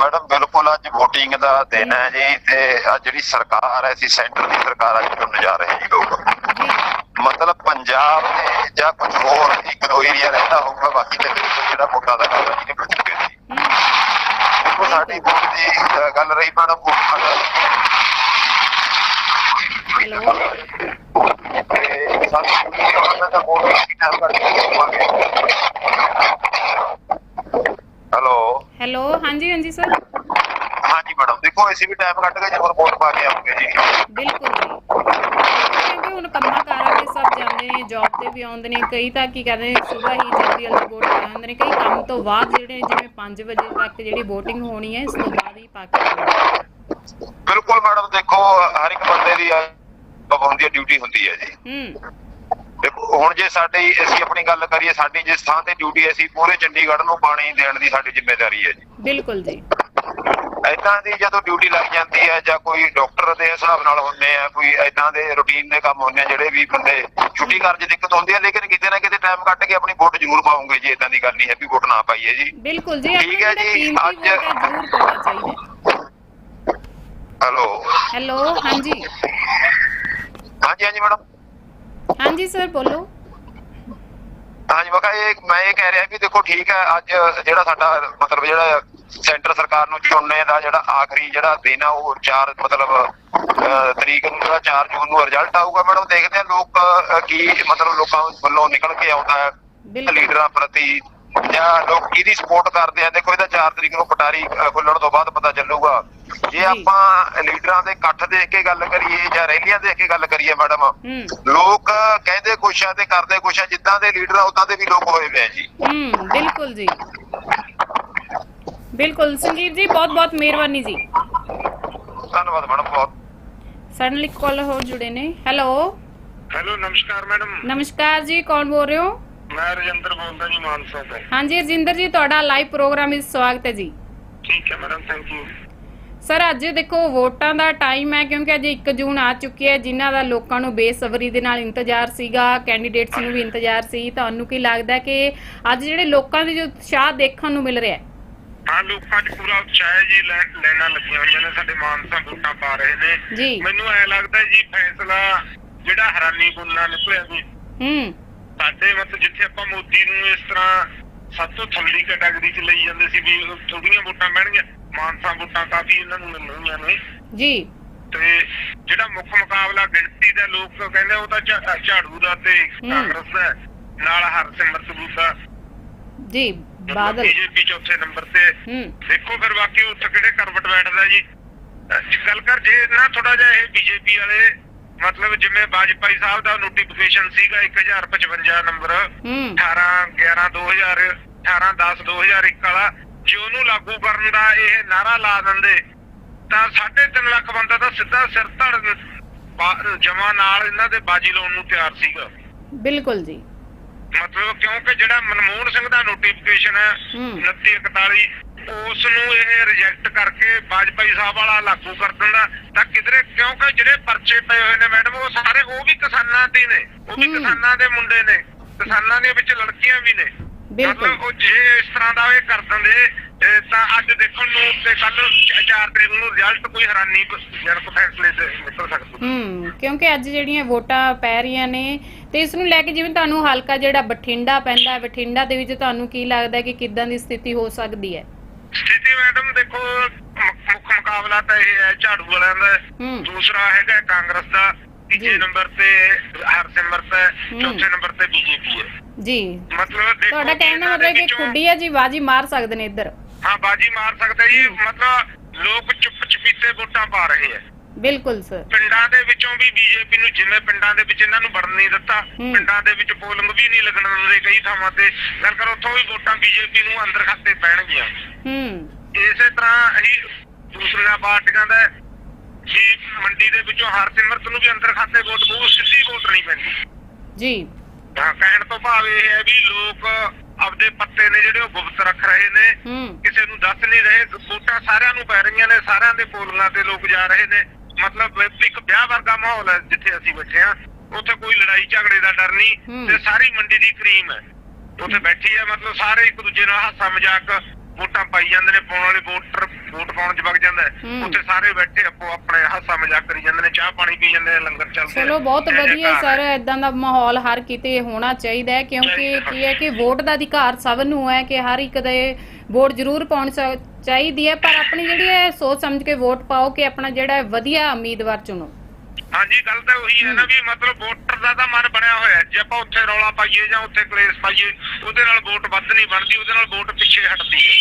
ਮੈਡਮ ਬਿਲਕੁਲ ਅੱਜ VOTING ਦਾ ਦਿਨ ਹੈ ਜੀ ਤੇ ਆ ਜਿਹੜੀ ਸਰਕਾਰ ਹੈ ਸੀ ਸੈਂਟਰ ਦੀ ਸਰਕਾਰ ਅੱਜ ਚੁਣ ਜਾ ਰਹੇ ਜੀ ਲੋਕ। ਮਤਲਬ ਪੰਜਾਬ ਦੇ ਜਾਂ ਕੁਝ ਹੋਰ ਇੱਕ ਦੋ ਏਰੀਆ ਰਹਿੰਦਾ ਹੋਊਗਾ ਬਾਕੀ ਤੇ ਜਿਹੜਾ ਵੋਟਾਂ ਦਾ ਕੰਮ ਹੈ ਜੀ ਨਿਬੜ ਚੁੱਕੇ ਸੀ। ਦੇਖੋ ਸਾਡੀ ਵੋਟ ਦੀ ਗੱਲ ਰਹੀ ਮੈਡਮ ਹੈਲੋ। ਤੇ ਸਾਨੂੰ ਉਹਨਾਂ ਦਾ ਵੋਟ ਕਿੰਨੀ ਟਾਈਮ ਕਰਕੇ ਹੈਲੋ। ਹੈਲੋ ਹਾਂਜੀ ਹਾਂਜੀ ਸਰ। ਦੇਖੋ ਅਸੀਂ ਵੀ ਟਾਈਮ ਕੱਢ ਕੇ ਜ਼ਰੂਰ ਵੋਟ ਪਾ ਕੇ ਆਉਂਗੇ ਜੀ। ਬਿਲਕੁਲ ਜੀ। ਕਿਉਂਕਿ ਹੁਣ ਕੰਮਾਂ ਕਾਰਾਂ ਤੇ ਜਾਂਦੇ ਨੇ ਜੌਬ ਤੇ ਵੀ ਆਉਂਦੇ ਨੇ ਕਈ ਤਾਂ ਕੀ ਕਰਦੇ ਨੇ ਸਵੇਰ ਹੀ ਜਲਦੀ ਜਲਦੀ ਵੋਟ ਪਾ ਆਉਂਦੇ ਨੇ ਕਈ ਕੰਮ ਤੋਂ ਬਾਅਦ ਜਿਹੜੇ ਜਿਵੇਂ 5 ਵਜੇ ਤੱਕ ਜਿਹੜੀ VOTING ਹੋਣੀ ਹੈ ਇਸ ਤੋਂ ਬਾਅਦ ਹੀ ਪਾ ਕੇ। ਬਿਲਕੁਲ ਮੈਡਮ ਦੇਖੋ ਹਰ ਇੱਕ ਬੰਦੇ ਦੀ ਪਾਬੰਦੀ ਡਿਊਟੀ ਹੁੰਦੀ ਹੈ ਜੀ। ਹੂੰ। ਦੇਖੋ ਹੁਣ ਜੇ ਸਾਡੀ ਅਸੀਂ ਆਪਣੀ ਗੱਲ ਕਰੀਏ ਸਾਡੀ ਜਿਸ ਥਾਂ ਤੇ ਡਿਊਟੀ ਅਸੀਂ ਪੂਰੇ ਚੰਡੀਗੜ੍ਹ ਨੂੰ ਪਾਣੀ ਦੇਣ ਦੀ ਸਾਡੀ ਜ਼ਿੰਮੇਵਾਰੀ ਹੈ ਜੀ। ਬਿਲਕੁਲ ਜੀ। ਇਦਾਂ ਦੀ ਜਦੋਂ ਡਿਊਟੀ ਲੱਗ ਜਾਂਦੀ ਹੈ ਜਾਂ ਕੋਈ ਡਾਕਟਰ ਦੇ ਹਿਸਾਬ ਨਾਲ ਹੁੰਦੇ ਆ ਕੋਈ ਇਦਾਂ ਦੇ ਰੁਟੀਨ ਦੇ ਕੰਮ ਹੁੰਦੇ ਆ ਜਿਹੜੇ ਵੀ ਬੰਦੇ ਛੁੱਟੀ ਕਰਨ 'ਚ ਦਿੱਕਤ ਹੁੰਦੀ ਹੈ ਲੇਕਿਨ ਕਿਤੇ ਨਾ ਕਿਤੇ ਟਾਈਮ ਕੱਢ ਕੇ ਆਪਣੀ ਵੋਟ ਜ਼ਰੂਰ ਪਾਉਂਗੇ ਜੀ ਇਦਾਂ ਦੀ ਗੱਲ ਨਹੀਂ ਹੈ ਵੀ ਵੋਟ ਨਾ ਪਾਈਏ ਜੀ। ਬਿਲਕੁਲ ਜੀ ਠੀਕ ਹੈ ਜੀ, ਅੱਜ- ਜ਼ਰੂਰ ਪਾਉਣਾ ਚਾਹੀਦਾ। ਹੈਲੋ ਹੈਲੋ ਹਾਂਜੀ। ਹਾਂਜੀ ਹਾਂਜੀ ਮੈਡਮ ਹਾਂਜੀ ਸਰ ਬੋਲੋ। ਹਾਂਜੀ ਮੈਂ ਕਿਹਾ ਇਹ ਮੈਂ ਇਹ ਕਹਿ ਰਿਹਾ ਵੀ ਦੇਖੋ ਠੀਕ ਹੈ ਅੱਜ ਜਿਹੜਾ ਸਾਡਾ ਮਤਲਬ ਜਿਹੜਾ ਸੈਂਟਰ ਸਰਕਾਰ ਨੂੰ ਚੁਣਨੇ ਦਾ ਜਿਹੜਾ ਆਖਰੀ ਜਿਹੜਾ ਦਿਨ ਆ ਉਹ 4 ਮਤਲਬ ਤਰੀਕ ਨੂੰ ਜਿਹੜਾ 4 ਜੂਨ ਨੂੰ ਰਿਜ਼ਲਟ ਆਊਗਾ ਮੈਡਮ ਦੇਖਦੇ ਆ ਲੋਕ ਕੀ ਮਤਲਬ ਲੋਕਾਂ ਵੱਲੋਂ ਨਿਕਲ ਕੇ ਆਉਂਦਾ ਹੈ ਲੀਡਰਾਂ ਪ੍ਰਤੀ ਜਾਂ ਲੋਕ ਕਿਹਦੀ ਸਪੋਰਟ ਕਰਦੇ ਆ ਦੇਖੋ ਇਹਦਾ 4 ਤਰੀਕ ਨੂੰ ਪਟਾਰੀ ਖੁੱਲਣ ਤੋਂ ਬਾਅਦ ਪਤਾ ਚੱਲੂਗਾ। ਜੇ। ਆਪਾਂ ਲੀਡਰਾਂ ਦੇ ਇਕੱਠ ਦੇਖ ਕੇ ਗੱਲ ਕਰੀਏ ਜਾਂ ਰੈਲੀਆਂ ਦੇਖ ਕੇ ਗੱਲ ਕਰੀਏ ਮੈਡਮ ਲੋਕ ਕਹਿੰਦੇ ਕੁਛ ਆ ਤੇ ਕਰਦੇ ਕੁਛ ਆ ਜਿੱਦਾਂ ਦੇ ਲੀਡਰ ਆ ਉਦਾਂ ਦੇ ਵੀ ਲੋਕ ਹੋਏ ਪਏ ਆ ਜੀ। ਹੂੰ ਬਿਲਕੁਲ ਜੀ। ਬਿਲਕੁਲ। ਸੰਜੀਤ ਜੀ ਬਹੁਤ ਬਹੁਤ ਮਿਹਰਬਾਨੀ ਜੀ। ਧੰਨਵਾਦ ਮੈਡਮ ਬਹੁਤ। ਸਾਡੇ ਲਈ ਕਾਲ ਹੋ ਜੁੜੇ ਨੇ। ਹੈਲੋ ਹੈਲੋ ਨਮਸਕਾਰ ਮੈਡਮ। ਨਮਸਕਾਰ ਜੀ ਕੌਣ ਬੋਲ ਰਹੇ ਹੋ? ਮੈਂ ਰਜਿੰਦਰ ਬੋਲਦਾ ਜੀ ਮਾਨਸਾ ਤੋਂ। ਹਾਂਜੀ ਰਜਿੰਦਰ ਜੀ ਤੁਹਾਡਾ ਲਾਈਵ ਪ੍ਰੋਗਰਾਮ ਵਿੱਚ ਸਵਾਗਤ ਹੈ ਜੀ। ਠੀਕ ਹੈ ਮੈਡਮ ਥੈਂਕ ਯੂ ਸਰ ਅੱਜ ਦੇਖੋ ਵੋਟਾਂ ਦਾ ਟਾਈਮ ਹੈ ਕਿਉਂਕਿ ਅੱਜ 1 ਜੂਨ ਆ ਚੁੱਕੀ ਹੈ ਜਿਨ੍ਹਾਂ ਦਾ ਲੋਕਾਂ ਨੂੰ ਬੇਸਬਰੀ ਦੇ ਨਾਲ ਇੰਤਜ਼ਾਰ ਸੀਗਾ ਕੈਂਡੀਡੇਟਸ ਨੂੰ ਵੀ ਇੰਤਜ਼ਾਰ ਸੀ। ਤੁਹਾਨੂੰ ਕੀ ਲੱਗਦਾ ਕਿ ਅੱਜ ਜਿਹੜੇ ਲੋਕਾਂ ਦੇ ਜੋ ਉਤਸ਼ਾਹ ਦੇਖਣ ਨੂੰ ਮਿਲ ਰਿਹਾ ਹੈ ਹਾਂ ਲੋਕਾਂ 'ਚ ਪੂਰਾ ਉਤਸ਼ਾਹ ਹੈ ਜੀ ਲੈ- ਲਾਈਨਾਂ ਲੱਗੀਆਂ ਹੋਈਆਂ ਨੇ ਸਾਡੇ ਮਾਨਸਾ ਵੋਟਾਂ ਪਾ ਰਹੇ ਨੇ। ਜੀ। ਮੈਨੂੰ ਐ ਲੱਗਦਾ ਜੀ ਫੈਸਲਾ ਜਿਹੜਾ ਹੈਰਾਨੀ ਗੁੰਨਾ ਨਿਕਲਿਆ ਜੀ। ਹੂੰ। ਸਾਡੇ ਮਤਲਬ ਜਿੱਥੇ ਆਪਾਂ ਮੋਦੀ ਨੂੰ ਇਸ ਤਰ੍ਹਾਂ ਸਭ ਤੋਂ ਥੱਲੀ ਕੈਟਾਗਰੀ 'ਚ ਲਈ ਜਾਂਦੇ ਸੀ ਵੀ ਥੋੜੀਆਂ ਵੋਟਾਂ ਪੈਣਗੀਆਂ ਮਾਨਸਾ ਵੋਟਾਂ ਕਾਫੀ ਇਹਨਾਂ ਨੂੰ ਮਿਲਣਗੀਆਂ ਨੇ। ਜੀ। ਤੇ ਜਿਹੜਾ ਮੁੱਖ ਮੁਕਾਬਲਾ ਗਿਣਤੀ ਦਾ ਲੋਕ ਕਹਿੰਦੇ ਉਹ ਤਾਂ ਝਾ- ਝਾੜੂ ਦਾ ਤੇ ਕਾਂਗਰਸ ਦਾ ਹੈ। ਨਾਲ ਹਰਸਿਮਰਤ ਬੂਟਾ ਜੀ। ਬਾਦਲ। ਬੀਜੇਪੀ ਚੌਥੇ ਨੰਬਰ ਤੇ। ਦੇਖੋ ਫਿਰ ਬਾਕੀ ਉੱਥੇ ਕਿਹੜੇ ਕਰਵਟ ਬੈਠਦਾ ਜੀ। ਗੱਲ ਕਰ ਜੇ ਨਾ ਥੋੜਾ ਜਿਹਾ ਇਹ ਬੀਜੇਪੀ ਵਾਲੇ ਮਤਲਬ ਜਿਵੇਂ ਬਾਜਪਾਈ ਸਾਹਿਬ ਦਾ ਨੋਟੀਫਿਕੇਸ਼ਨ ਸੀਗਾ 1055 ਨੰਬਰ। ਹੂੰ। 18 11 2000 18 10 2001 ਵਾਲਾ ਜੇ ਉਹਨੂੰ ਲਾਗੂ ਕਰਨ ਦਾ ਇਹ ਨਾਰਾ ਲਾ ਦਿੰਦੇ ਤਾਂ 3.5 ਲੱਖ ਬੰਦਾ ਤਾਂ ਸਿੱਧਾ ਸਿਰ ਧੜ ਜਮਾ ਨਾਲ ਇਹਨਾਂ ਦੇ ਬਾਜੀ ਲਾਉਣ ਨੂੰ ਤਿਆਰ ਸੀਗਾ। ਬਿਲਕੁਲ ਜੀ। ਮਤਲਬ ਕਿਉਂਕਿ ਜਿਹੜਾ ਮਨਮੋਹਨ ਸਿੰਘ ਦਾ ਨੋਟੀਫਿਕੇਸ਼ਨ ਹੈ ਹੂੰ। 2941 ਉਸ ਨੂੰ ਇਹ ਰਿਜੈਕਟ ਕਰਕੇ ਵਾਜਪਾਈ ਸਾਹਿਬ ਵਾਲਾ ਲਾਗੂ ਕਰ ਦਿੰਦਾ ਤਾਂ ਕਿਧਰੇ ਕਿਉਂਕਿ ਜਿਹੜੇ ਪਰਚੇ ਪਏ ਹੋਏ ਨੇ ਮੈਡਮ ਉਹ ਸਾਰੇ ਉਹ ਵੀ ਕਿਸਾਨਾਂ ਦੇ ਨੇ ਉਹ ਵੀ। ਕਿਸਾਨਾਂ ਦੇ ਮੁੰਡੇ ਨੇ ਕਿਸਾਨਾਂ ਦੇ ਵਿੱਚ ਲੜਕੀਆਂ ਵੀ ਨੇ ਬਿਲਕੁਲ। ਉਹ ਜੇ ਇਸ ਤਰ੍ਹਾਂ ਦਾ ਇਹ ਕਰ ਦਿੰਦੇ ਇਹ ਤਾਂ ਅੱਜ ਦੇਖਣ ਨੂੰ ਤੇ ਕੱਲ 4 ਤਰੀਕ ਨੂੰ ਰਿਜ਼ਲਟ ਕੋਈ ਹੈਰਾਨੀ ਜਨਕ ਫੈਸਲੇ ਤੇ ਨਿਕਲ ਸਕਦਾ। ਹੂੰ ਕਿਉਂਕਿ ਅੱਜ ਜਿਹੜੀਆਂ ਵੋਟਾਂ ਪੈ ਰਹੀਆਂ ਨੇ ਤੇ ਇਸ ਨੂੰ ਲੈ ਕੇ ਜਿਵੇਂ ਤੁਹਾਨੂੰ ਹਲਕਾ ਜਿਹੜਾ ਬਠਿੰਡਾ ਪੈਂਦਾ ਹੈ ਬਠਿੰਡਾ ਦੇ ਵਿੱਚ ਤੁਹਾਨੂੰ ਕੀ ਲੱਗਦਾ ਹੈ ਕਿ ਕਿੱਦਾਂ ਦੀ ਸਥਿਤੀ ਹੋ ਸਕਦੀ ਹੈ? ਸਥਿਤੀ ਮੈਡਮ ਦੇਖੋ ਮ- ਮੁੱਖ ਮੁਕਾਬਲਾ ਤਾਂ ਇਹ ਹੈ ਝਾੜੂ ਵਾਲਿਆਂ ਦਾ। ਹੂੰ। ਦੂਸਰਾ ਹੈਗਾ ਕਾਂਗਰਸ ਦਾ ਤੀਜੇ ਜੀ। ਨੰਬਰ ਤੇ ਹਰਸਿਮਰਤ ਹੈ ਹੂੰ। ਚੌਥੇ ਨੰਬਰ ਤੇ ਬੀਜੇਪੀ ਹੈ। ਜੀ। ਮਤਲਬ ਦੇਖੋ ਤੁਹਾਡਾ ਕਹਿਣ ਦਾ ਦੇ ਮਤਲਬ ਕਿ ਖੁੱਡੀ ਹੈ ਜੀ ਬਾਜੀ ਮਾਰ ਸਕਦੇ ਨੇ ਇੱਧਰ। ਹਾਂ ਬਾਜੀ ਮਾਰ ਸਕਦਾ ਜੀ। ਮਤਲਬ ਲੋਕ ਚੁੱਪ ਚਪੀਤੇ ਵੋਟਾਂ ਪਾ ਰਹੇ ਆ। ਬਿਲਕੁਲ ਸਰ। ਪਿੰਡਾਂ ਦੇ ਵਿੱਚੋਂ ਵੀ ਬੀਜੇਪੀ ਨੂੰ ਜਿਵੇਂ ਪਿੰਡਾਂ ਦੇ ਵਿੱਚ ਇਹਨਾਂ ਨੂੰ ਵੜਨ ਨਹੀਂ ਦਿੱਤਾ ਹੂੰ। ਪਿੰਡਾਂ ਦੇ ਵਿੱਚ ਪੋਲਿੰਗ ਵੀ ਨਹੀਂ ਲੱਗਣ ਦਿੰਦੇ ਕਈ ਥਾਵਾਂ ਤੇ। ਗੱਲ ਕਰ ਉੱਥੋਂ ਵੀ ਵੋਟਾਂ ਬੀਜੇਪੀ ਨੂੰ ਅੰਦਰ ਖਾਤੇ ਪੈਣਗੀਆਂ। ਹੂੰ। ਇਸੇ ਤਰ੍ਹਾਂ ਹੀ ਦੂਸਰੀਆਂ ਪਾਰਟੀਆਂ ਦਾ ਕਿ ਮੰਡੀ ਦੇ ਵਿੱਚੋਂ ਹਰਸਿਮਰਤ ਨੂੰ ਵੀ ਅੰਦਰ ਖਾਤੇ ਵੋਟ ਪਊ ਸਿੱਧੀ ਵੋਟ ਨਹੀਂ ਪੈਂਦੀ। ਜੀ। ਤਾਂ ਕਹਿਣ ਤੋਂ ਭਾਵ ਇਹ ਹੈ ਵੀ ਲੋਕ ਆਪਦੇ ਪੱਤੇ ਨੇ ਜਿਹੜੇ ਉਹ ਗੁਪਤ ਰੱਖ ਰਹੇ ਨੇ। ਕਿਸੇ ਨੂੰ ਦੱਸ ਨਹੀਂ ਰਹੇ। ਵੋਟਾਂ ਸਾਰਿਆਂ ਨੂੰ ਪੈ ਰਹੀਆਂ ਨੇ। ਸਾਰਿਆਂ ਦੇ ਪੋਲਿੰਗਾਂ ਤੇ ਲੋਕ ਜਾ ਰਹੇ ਨੇ। ਮਤਲਬ ਇੱਕ ਵਿਆਹ ਵਰਗਾ ਮਾਹੌਲ ਹੈ ਜਿੱਥੇ ਅਸੀਂ ਬੈਠੇ ਆ ਉੱਥੇ ਕੋਈ ਲੜਾਈ ਝਗੜੇ ਦਾ ਡਰ। ਨਹੀਂ ਤੇ ਸਾਰੀ ਮੰਡੀ ਦੀ ਕਰੀਮ ਹੈ। ਉੱਥੇ ਬੈਠੀ ਹੈ। ਮਤਲਬ ਸਾਰੇ ਇੱਕ ਦੂਜੇ ਨਾਲ ਹਾਸਾ ਮਜ਼ਾਕ ਵੋਟਾਂ ਪਾਈ ਜਾਂਦੇ ਨੇ ਪਾਉਣ ਵਾਲੇ ਵੋਟਰ ਵੋਟ ਪਾਉਣ ਚ ਵਗ ਜਾਂਦਾ ਹੈ। ਉੱਥੇ ਸਾਰੇ ਬੈਠੇ ਆਪੋ ਆਪਣੇ ਹਾਸਾ ਮਜ਼ਾਕ ਕਰੀ ਜਾਂਦੇ ਨੇ ਚਾਹ ਪਾਣੀ ਪੀ ਜਾਂਦੇ ਨੇ ਲੰਗਰ ਚੱਲਦੇ ਚਲੋ ਨੇ। ਬਹੁਤ ਇਹ ਜਿਹੇ ਵਧੀਆ ਸਰ ਹੈ। ਇਦਾਂ ਦਾ ਮਾਹੌਲ ਹਰ ਕਿਤੇ ਹੋਣਾ ਚਾਹੀਦਾ ਹੈ ਕਿਉਂਕਿ ਕੀ ਹੈ ਕਿ ਵੋਟ ਦਾ ਅਧਿਕਾਰ ਸਭ ਨੂੰ ਹੈ ਕਿ ਹਰ ਇੱਕ ਦੇ ਵੋਟ ਜ਼ਰੂਰ ਪਾਉਣੀ ਚਾ- ਚਾਹੀਦੀ ਹੈ ਪਰ ਆਪਣੀ ਜਿਹੜੀ ਹੈ ਸੋਚ ਸਮਝ ਕੇ ਵੋਟ ਪਾਓ ਕਿ ਆਪਣਾ ਜਿਹੜਾ ਹੈ ਵਧੀਆ ਉਮੀਦਵਾਰ ਚੁਣੋ ਹਾਂਜੀ ਗੱਲ ਤਾਂ ਉਹੀ ਹੈ ਨਾ ਵੀ ਮਤਲਬ ਵੋਟਰ ਦਾ ਤਾਂ ਮਨ ਬਣਿਆ ਹੋਇਆ ਹੈ। ਜੇ ਆਪਾਂ ਉੱਥੇ ਰੌਲਾ ਪਾਈਏ ਜਾਂ ਉੱਥੇ ਕਲੇਸ਼ ਪਾਈਏ ਉਹਦੇ ਨਾਲ ਵੋਟ ਵੱਧ ਨਹੀਂ ਬਣਦੀ ਉਹਦੇ ਨਾਲ ਵੋਟ ਪਿੱਛੇ ਹਟਦੀ ਹੈ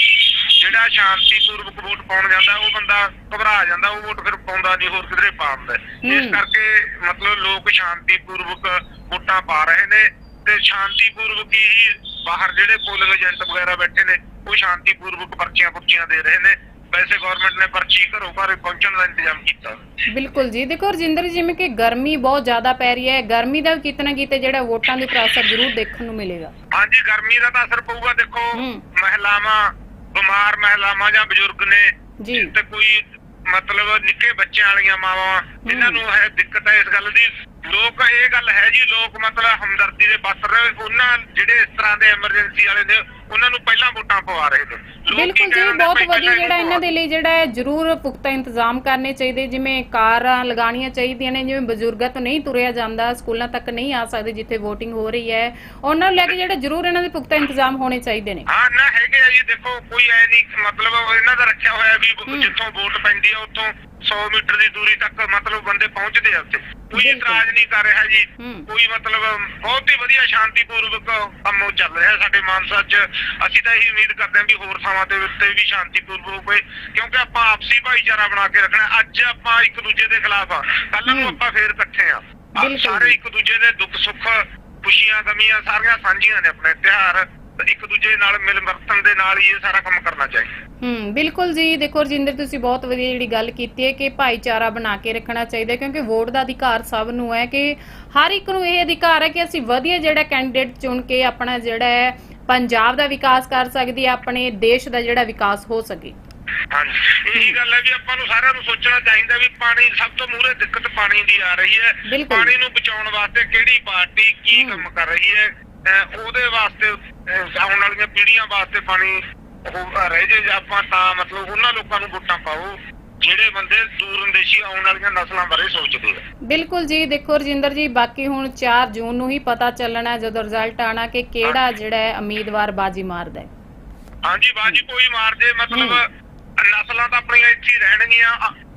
ਜਿਹੜਾ ਸ਼ਾਂਤੀਪੂਰਵਕ ਵੋਟ ਪਾਉਣ ਜਾਂਦਾ ਉਹ ਬੰਦਾ ਘਬਰਾ ਜਾਂਦਾ ਉਹ ਵੋਟ ਫਿਰ ਪਾਉਂਦਾ ਨਹੀਂ ਹੋਰ ਕਿਧਰੇ ਪਾਉਂਦਾ ਇਸ ਹੂੰ। ਕਰਕੇ ਮਤਲਬ ਲੋਕ ਸ਼ਾਂਤੀਪੂਰਵਕ ਵੋਟਾਂ ਪਾ ਰਹੇ ਨੇ ਤੇ ਸ਼ਾਂਤੀਪੂਰਵਕ ਹੀ ਬਾਹਰ ਜਿਹੜੇ ਪੋਲਿੰਗ ਏਜੰਟ ਵਗੈਰਾ ਬੈਠੇ ਨੇ ਉਹ ਸ਼ਾਂਤੀਪੂਰਵਕ ਪਰਚੀਆਂ ਪੁਰਚੀਆਂ ਦੇ ਰਹੇ ਨੇ ਵੈਸੇ ਗਵਰਨਮੈਂਟ ਨੇ ਪਰਚੀ ਘਰੋਂ ਘਰ ਪਹੁੰਚਣ ਦਾ ਇੰਤਜ਼ਾਮ ਕੀਤਾ। ਬਿਲਕੁਲ ਜੀ। ਦੇਖੋ ਰਜਿੰਦਰ ਜੀ, ਜਿਵੇਂ ਕਿ ਗਰਮੀ ਬਹੁਤ ਜ਼ਿਆਦਾ ਪੈ ਰਹੀ ਹੈ ਗਰਮੀ ਦਾ ਵੀ ਕਿਤੇ ਜਿਹੜਾ ਵੋਟਾਂ ਦੇ ਉੱਪਰ ਅਸਰ ਜ਼ਰੂਰ ਦੇਖਣ ਨੂੰ ਮਿਲੇਗਾ। ਹਾਂਜੀ ਗਰਮੀ ਦਾ ਤਾਂ ਅਸਰ ਪਊਗਾ। ਦੇਖੋ। ਮਹਿਲਾਵਾਂ ਬਿਮਾਰ ਮਹਿਲਾਵਾਂ ਜਾਂ ਬਜ਼ੁਰਗ ਨੇ ਜੀ। ਤੇ ਕੋਈ ਮਤਲਬ ਨਿੱਕੇ ਬੱਚਿਆਂ ਵਾਲੀਆਂ ਮਾਵਾਂ ਜਿਨ੍ਹਾਂ ਨੂੰ ਹੈ ਦਿੱਕਤ ਹੈ ਇਸ ਗੱਲ ਦੀ। ਲੋਕ ਇਹ ਗੱਲ ਹੈ ਜੀ ਲੋਕ ਮਤਲਬ ਹਮਦਰਦੀ ਦੇ ਪਾਤਰ ਨੇ। ਉਹਨਾਂ ਜਿਹੜੇ ਇਸ ਤਰ੍ਹਾਂ ਦੇ ਐਮਰਜੈਂਸੀ ਵਾਲੇ ਨੇ ਉਹਨਾਂ ਨੂੰ ਪਹਿਲਾਂ ਵੋਟਾਂ ਪਵਾ ਰਹੇ ਨੇ। ਬਿਲਕੁਲ ਜੀ ਰਹੇ ਬਹੁਤ ਵਧੀਆ ਜਿਹੜਾ ਇਹਨੂੰ ਦੇ ਲਈ ਜਿਹੜਾ ਹੈ ਜ਼ਰੂਰ ਪੁਖਤਾ ਇੰਤਜ਼ਾਮ ਕਰਨੇ ਚਾਹੀਦੇ ਜਿਵੇਂ ਕਾਰਾਂ ਲਗਾਉਣੀਆਂ ਚਾਹੀਦੀਆਂ ਨੇ ਜਿਵੇਂ ਬਜ਼ੁਰਗਾਂ ਤੋਂ ਨਹੀਂ ਤੁਰਿਆ ਜਾਂਦਾ ਸਕੂਲਾਂ ਤੱਕ ਨਹੀਂ ਆ ਸਕਦੇ ਜਿੱਥੇ VOTING ਹੋ ਰਹੀ ਹੈ। ਉਹਨਾਂ ਨੂੰ ਲੈ ਕੇ ਜਿਹੜਾ ਜ਼ਰੂਰ ਇਹਨਾਂ ਦੇ ਪੁਖਤਾ ਇੰਤਜ਼ਾਮ ਹੋਣੇ ਚਾਹੀਦੇ ਨੇ। ਹਾਂ ਨਾ ਹੈਗੇ ਆ ਜੀ ਦੇਖੋ ਕੋਈ ਐ ਨਹੀਂ ਮਤਲਬ ਇਹਨਾਂ ਦਾ ਰੱਖਿਆ ਹੋਇਆ ਵੀ। ਜਿੱਥੋਂ ਵੋਟ ਪੈਂਦੀ ਆ ਉੱਥੋਂ 100 ਮੀਟਰ ਦੀ ਦੂਰੀ ਤੱਕ ਮਤਲਬ ਬੰਦੇ ਪਹੁੰਚਦੇ ਆ ਉੱਥੇ। ਕੋਈ। ਇਤਰਾਜ਼ ਨਹੀਂ ਕਰ ਰਿਹਾ ਜੀ। ਕੋਈ ਮਤਲਬ ਬਹੁਤ ਹੀ ਵਧੀਆ ਸ਼ਾਂਤੀਪੂਰਵਕ ਕੰਮ ਚੱਲ ਰਿਹਾ ਸਾਡੇ ਮਾਨਸਾ 'ਚ ਅਸੀਂ ਤਾਂ ਇਹੀ ਉਮੀਦ ਕਰਦੇ ਹਾਂ ਵੀ ਹੋਰ ਥਾਵਾਂ ਦੇ ਉੱਤੇ ਵੀ ਸ਼ਾਂਤੀਪੂਰਵਕ ਹੋਵੇ ਕਿਉਂਕਿ ਆਪਾਂ ਆਪਸੀ ਭਾਈਚਾਰਾ ਬਣਾ ਕੇ ਰੱਖਣਾ ਅੱਜ ਆਪਾਂ ਇੱਕ ਦੂਜੇ ਦੇ ਖਿਲਾਫ ਆ ਕੱਲ ਨੂੰ। ਆਪਾਂ ਫੇਰ ਇਕੱਠੇ ਆ ਸਾਰੇ। ਇੱਕ ਦੂਜੇ ਦੇ ਦੁੱਖ ਸੁੱਖ ਖੁਸ਼ੀਆਂ ਗਮੀਆਂ ਸਾਰੀਆਂ ਸਾਂਝੀਆਂ ਨੇ ਆਪਣੇ ਤਿਉਹਾਰ ਤੇ ਇੱਕ ਦੂਜੇ ਨਾਲ ਮਿਲ ਵਰਤਨ ਦੇ ਨਾਲ ਹੀ ਇਹ ਸਾਰਾ ਕੰਮ ਕਰਨਾ ਚਾਹੀਦਾ ਹੂੰ ਬਿਲਕੁਲ ਜੀ ਦੇਖੋ ਰਜਿੰਦਰ ਤੁਸੀਂ ਬਹੁਤ ਵਧੀਆ ਜਿਹੜੀ ਗੱਲ ਕੀਤੀ ਹੈ ਕਿ ਭਾਈਚਾਰਾ ਬਣਾ ਕੇ ਰੱਖਣਾ ਚਾਹੀਦਾ ਕਿਉਂਕਿ ਵੋਟ ਦਾ ਅਧਿਕਾਰ ਸਭ ਨੂੰ ਹੈ ਕਿ ਹਰ ਇੱਕ ਨੂੰ ਇਹ ਅਧਿਕਾਰ ਹੈ ਕਿ ਅਸੀਂ ਵਧੀਆ ਜਿਹੜਾ ਕੈਂਡੀਡੇਟ ਚੁਣ ਕੇ ਆਪਣਾ ਜਿਹੜਾ ਹੈ ਪੰਜਾਬ ਦਾ ਵਿਕਾਸ ਕਰ ਸਕਦੀ ਹੈ ਆਪਣੇ ਦੇਸ਼ ਦਾ ਜਿਹੜਾ ਵਿਕਾਸ ਹੋ ਸਕੇ ਹਾਂਜੀ ਇਹੀ ਗੱਲ ਹੈ ਵੀ ਆਪਾਂ ਨੂੰ ਸਾਰਿਆਂ ਨੂੰ ਸੋਚਣਾ ਚਾਹੀਦਾ ਵੀ ਪਾਣੀ ਸਭ ਤੋਂ ਮੂਹਰੇ ਦਿੱਕਤ ਪਾਣੀ ਦੀ ਆ ਰਹੀ ਹੈ। ਪਾਣੀ ਨੂੰ ਬਚਾਉਣ ਵਾਸਤੇ ਕਿਹੜੀ ਪਾਰਟੀ ਕੀ। ਕੰਮ ਕਰ ਰਹੀ ਹੈ ਉਹਦੇ ਵਾਸਤੇ ਆਉਣ ਵਾਲੀਆਂ ਪੀੜ੍ਹੀਆਂ ਵਾਸਤੇ ਪਾਣੀ ਉਹ ਰਹਿ ਜੇ ਆਪਾਂ ਤਾਂ ਮਤਲਬ ਉਹਨਾਂ ਲੋਕਾਂ ਨੂੰ ਵੋਟਾਂ ਪਾਓ ਜਿਹੜੇ ਬੰਦੇ ਦੂਰ ਅੰਦੇਸ਼ੀ ਆਉਣ ਵਾਲੀਆਂ ਨਸਲਾਂ ਬਾਰੇ ਸੋਚਦੇ ਆ। ਬਿਲਕੁਲ ਜੀ ਦੇਖੋ ਰਜਿੰਦਰ ਜੀ ਬਾਕੀ ਹੁਣ 4 ਜੂਨ ਨੂੰ ਹੀ ਪਤਾ ਚੱਲਣਾ ਜਦੋਂ ਰਿਜ਼ਲਟ ਆਣਾ ਕਿ ਕਿਹੜਾ ਜਿਹੜਾ ਉਮੀਦਵਾਰ ਬਾਜੀ ਮਾਰਦਾ ਹੈ। ਹਾਂਜੀ ਬਾਜੀ ਕੋਈ ਮਾਰ ਜੇ ਮਤਲਬ ਨਸਲਾਂ ਤਾਂ ਆਪਣੀਆਂ ਇੱਥੇ ਹੀ ਰਹਿਣਗੀਆਂ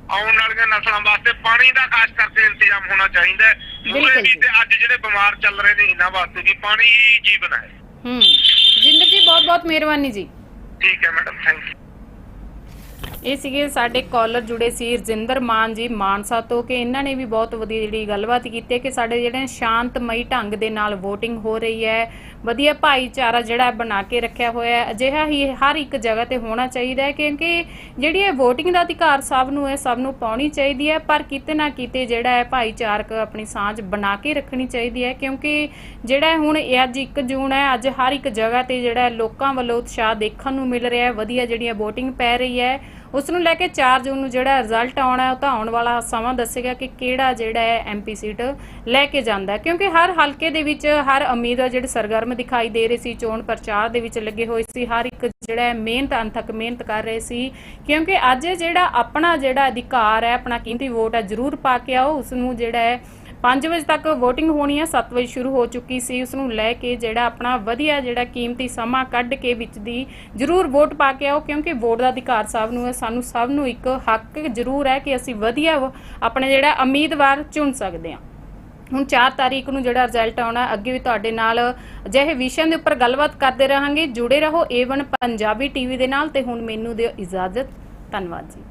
ਆਉਣ ਵਾਲੀਆਂ ਨਸਲਾਂ ਵਾਸਤੇ ਪਾਣੀ ਦਾ ਖਾਸ ਕਰਕੇ ਇੰਤਜ਼ਾਮ ਹੋਣਾ ਚਾਹੀਦਾ ਹੈ। ਮੂਹਰੇ ਵੀ। ਤੇ ਅੱਜ ਜਿਹੜੇ ਬਿਮਾਰ ਚੱਲ ਰਹੇ ਨੇ ਇਹਨਾਂ ਵਾਸਤੇ ਵੀ ਪਾਣੀ ਹੀ ਜੀਵਨ ਹੈ। ਹੂੰ। ਜਿੰਦਰ ਜੀ ਬਹੁਤ ਬਹੁਤ ਮਿਹਰਬਾਨੀ ਜੀ। ਠੀਕ ਹੈ ਮੈਡਮ ਥੈਂਕ ਯੂ ਇਹ ਸੀਗੇ ਸਾਡੇ ਕਾਲਰ ਜੁੜੇ ਸੀ ਰਜਿੰਦਰ ਮਾਨ ਜੀ ਮਾਨਸਾ ਤੋਂ ਕਿ ਇਹਨਾਂ ਨੇ ਵੀ ਬਹੁਤ ਵਧੀਆ ਜਿਹੜੀ ਗੱਲਬਾਤ ਕੀਤੀ ਹੈ ਕਿ ਸਾਡੇ ਜਿਹੜੇ ਸ਼ਾਂਤਮਈ ਢੰਗ ਦੇ ਨਾਲ VOTING ਹੋ ਰਹੀ ਹੈ। ਵਧੀਆ ਭਾਈਚਾਰਾ ਜਿਹੜਾ ਬਣਾ ਕੇ ਰੱਖਿਆ ਹੋਇਆ ਹੈ। ਅਜਿਹਾ ਹੀ ਹਰ ਇੱਕ ਜਗ੍ਹਾ ਤੇ ਹੋਣਾ ਚਾਹੀਦਾ ਹੈ ਕਿਉਂਕਿ ਜਿਹੜੀ ਇਹ VOTING ਦਾ ਅਧਿਕਾਰ ਸਭ ਨੂੰ ਹੈ, ਸਭ ਨੂੰ ਪਾਉਣੀ ਚਾਹੀਦੀ ਹੈ, ਪਰ ਕਿਤੇ ਨਾ ਕਿਤੇ ਜਿਹੜਾ ਹੈ ਭਾਈਚਾਰਕ ਆਪਣੀ ਸਾਂਝ ਬਣਾ ਕੇ ਰੱਖਣੀ ਚਾਹੀਦੀ ਹੈ ਕਿਉਂਕਿ ਜਿਹੜਾ ਹੁਣ ਅੱਜ 1 ਜੂਨ ਹੈ, ਅੱਜ ਹਰ ਇੱਕ ਜਗ੍ਹਾ ਤੇ ਜਿਹੜਾ ਲੋਕਾਂ ਵੱਲੋਂ ਉਤਸ਼ਾਹ ਦੇਖਣ ਨੂੰ ਮਿਲ ਰਿਹਾ ਹੈ, ਵਧੀਆ ਜਿਹੜੀਆਂ VOTING ਪੈ ਰਹੀ ਹੈ ਉਸ ਨੂੰ ਲੈ ਕੇ 4 ਜੂਨ ਨੂੰ ਜਿਹੜਾ ਰਿਜ਼ਲਟ ਆਉਣਾ ਉਹ ਤਾਂ ਆਉਣ ਵਾਲਾ ਸਮਾਂ ਦੱਸੇਗਾ ਕਿ ਕਿਹੜਾ ਜਿਹੜਾ ਹੈ ਐਮਪੀ ਸੀਟ ਲੈ ਕੇ ਜਾਂਦਾ ਕਿਉਂਕਿ ਹਰ ਹਲਕੇ ਦੇ ਵਿੱਚ ਹਰ ਉਮੀਦਵਾਰ ਜਿਹੜੇ ਸਰਗਰਮ ਦਿਖਾਈ ਦੇ ਰਹੇ ਸੀ, ਚੋਣ ਪ੍ਰਚਾਰ ਦੇ ਵਿੱਚ ਲੱਗੇ ਹੋਏ ਸੀ, ਹਰ ਇੱਕ ਜਿਹੜਾ ਮਿਹਨਤ, ਅੰਥਕ ਮਿਹਨਤ ਕਰ ਰਹੇ ਸੀ। ਕਿਉਂਕਿ ਅੱਜ ਜਿਹੜਾ ਆਪਣਾ ਜਿਹੜਾ ਅਧਿਕਾਰ ਹੈ, ਆਪਣਾ ਕੀਮਤੀ ਵੋਟ ਹੈ, ਜ਼ਰੂਰ ਪਾ ਕੇ ਆਓ, ਉਸ ਨੂੰ ਜਿਹੜਾ ਹੈ 5 ਵਜੇ ਤੱਕ VOTING ਹੋਣੀ ਹੈ 7 ਵਜੇ ਸ਼ੁਰੂ ਹੋ ਚੁੱਕੀ ਸੀ ਉਸ ਨੂੰ ਲੈ ਕੇ ਜਿਹੜਾ ਆਪਣਾ ਵਧੀਆ ਜਿਹੜਾ ਕੀਮਤੀ ਸਮਾਂ ਕੱਢ ਕੇ ਵਿੱਚ ਦੀ ਜ਼ਰੂਰ ਵੋਟ ਪਾ ਕੇ ਆਓ, ਕਿਉਂਕਿ ਵੋਟ ਦਾ ਅਧਿਕਾਰ ਸਭ ਨੂੰ ਹੈ, ਸਾਨੂੰ ਸਭ ਨੂੰ ਇੱਕ ਹੱਕ ਜ਼ਰੂਰ ਹੈ ਕਿ ਅਸੀਂ ਵਧੀਆ ਆਪਣੇ ਜਿਹੜਾ ਉਮੀਦਵਾਰ ਚੁਣ ਸਕਦੇ ਹਾਂ। ਹੁਣ 4 ਤਾਰੀਖ ਨੂੰ ਜਿਹੜਾ ਰਿਜ਼ਲਟ ਆਉਣਾ, ਅੱਗੇ ਵੀ ਤੁਹਾਡੇ ਨਾਲ ਅਜਿਹੇ ਵਿਸ਼ਿਆਂ ਦੇ ਉੱਪਰ ਗੱਲਬਾਤ ਕਰਦੇ ਰਹਾਂਗੇ। ਜੁੜੇ ਰਹੋ A1 ਪੰਜਾਬੀ ਟੀਵੀ ਦੇ ਨਾਲ ਤੇ ਹੁਣ ਮੈਨੂੰ ਦਿਓ ਇਜਾਜ਼ਤ। ਧੰਨਵਾਦ ਜੀ।